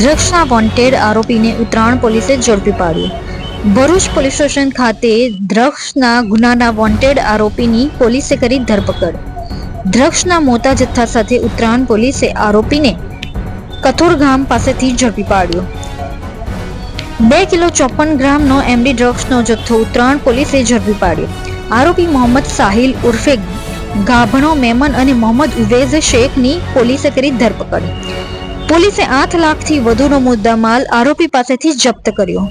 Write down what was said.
ડ્રગ્સના wanted આરોપીને ઉત્તરાયણ પોલીસે ઝડપી પાડ્યો. ભરૂચ પોલીસ સ્ટેશન ખાતે ડ્રગ્સના ગુનાના વોન્ટેડ આરોપીની પોલીસે કરી ધરપકડ. ડ્રગ્સના મોટા જથ્થા સાથે ઉત્તરાયણ પોલીસે આરોપીને કથોર ગામ પાસેથી ઝડપી પાડ્યો. બે કિલો ચોપન ગ્રામનો એમડી ડ્રગ્સનો જથ્થો ઉત્તરાયણ પોલીસે ઝડપી પાડ્યો. આરોપી મોહમ્મદ સાહિલ ઉર્ફે ગાભણો મેમન અને મોહમ્મદ ઉવેઝ શેખની પોલીસે કરી ધરપકડ. પોલીસે આઠ લાખથી વધુનો મુદ્દામાલ આરોપી પાસેથી જપ્ત કર્યો.